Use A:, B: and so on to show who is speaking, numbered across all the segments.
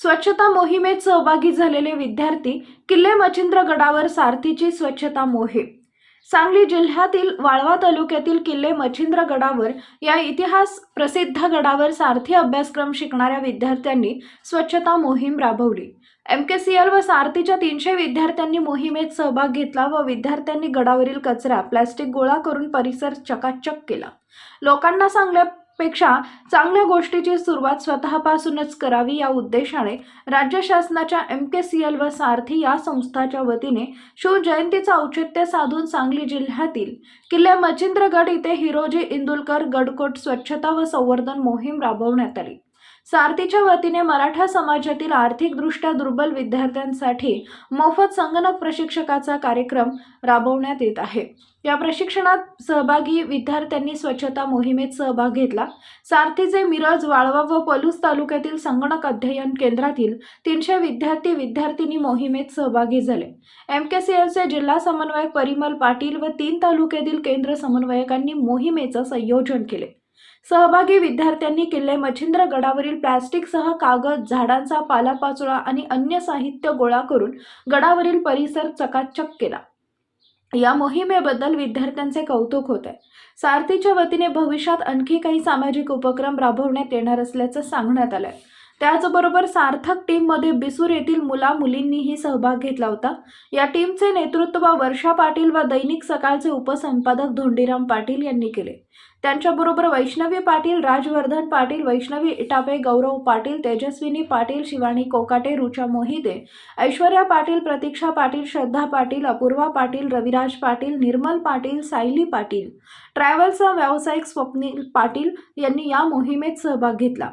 A: स्वच्छता मोहिमेत सहभागी झालेले विद्यार्थी किल्ले मच्छिंद्र गडावर सारथीची स्वच्छता मोहीम. सांगली जिल्ह्यातील वाळवा तालुक्यातील किल्ले मच्छिंद्र गडावर या इतिहास प्रसिद्ध गडावर सारथी अभ्यासक्रम शिकणाऱ्या विद्यार्थ्यांनी स्वच्छता मोहीम राबवली. एम के सी एल व सारथीच्या तीनशे विद्यार्थ्यांनी मोहिमेत सहभाग घेतला व विद्यार्थ्यांनी गडावरील कचरा प्लॅस्टिक गोळा करून परिसर चकाचक केला. लोकांना सांगल्या पेक्षा चांगल्या गोष्टीची सुरुवात स्वतःपासूनच करावी या उद्देशाने राज्य शासनाच्या एम के सी एल व सारथी या संस्थाच्या वतीने शिवजयंतीचं औचित्य साधून सांगली जिल्ह्यातील किल्ले मच्छिंद्रगड इथे हिरोजी इंदुलकर गडकोट स्वच्छता व संवर्धन मोहीम राबवण्यात आली. सारथीच्या वतीने मराठा समाजातील आर्थिकदृष्ट्या दुर्बल विद्यार्थ्यांसाठी मोफत संगणक प्रशिक्षकाचा कार्यक्रम राबवण्यात येत आहे. या प्रशिक्षणात सहभागी विद्यार्थ्यांनी स्वच्छता मोहिमेत सहभाग घेतला. सारथीचे मिरज वाळवा व पलूस तालुक्यातील संगणक अध्ययन केंद्रातील तीनशे विद्यार्थी विद्यार्थिनी मोहिमेत सहभागी झाले. एम के सी एलचे जिल्हा समन्वयक परिमल पाटील व तीन तालुक्यातील केंद्र समन्वयकांनी मोहिमेचं संयोजन केले. सहभागी विद्यार्थ्यांनी किल्ले मच्छिंद्र गडावरील प्लॅस्टिकसह कागद झाडांचा पालापाचोळा आणि अन्य साहित्य गोळा करून गडावरील परिसर चकाचक केला. या मोहिमेबद्दल विद्यार्थ्यांचे कौतुक होत. आहे सारथीच्या वतीने भविष्यात आणखी काही सामाजिक उपक्रम राबवण्यात येणार असल्याचं सांगण्यात आलंय. त्याचबरोबर सार्थक टीममध्ये बिसूर येथील मुला मुलींनीही सहभाग घेतला होता. या टीमचे नेतृत्व वर्षा पाटील व दैनिक सकाळचे उपसंपादक धोंडीराम पाटील यांनी केले. त्यांच्याबरोबर वैष्णवी पाटील राजवर्धन पाटील वैष्णवी इटापे गौरव पाटील तेजस्विनी पाटील शिवानी कोकाटे रुचा मोहिते ऐश्वर्या पाटील प्रतीक्षा पाटील श्रद्धा पाटील अपूर्वा पाटील रविराज पाटील निर्मल पाटील सायली पाटील ट्रॅव्हल्सचा व्यावसायिक स्वप्नील पाटील यांनी या मोहिमेत सहभाग घेतला.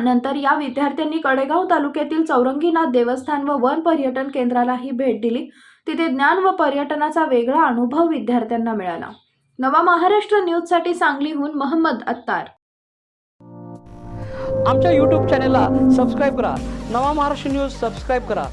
A: नंतर या विद्यार्थ्यांनी कडेगाव तालुक्यातील चौरंगीनाथ देवस्थान व वन पर्यटन केंद्रालाही भेट दिली. तिथे ज्ञान व पर्यटनाचा वेगळा अनुभव विद्यार्थ्यांना मिळाला. नवा महाराष्ट्र न्यूजसाठी सांगलीहून महम्मद अत्तार.
B: आमच्या यूट्यूब चॅनेलला सबस्क्राईब करा. नवा महाराष्ट्र न्यूज सबस्क्राईब करा.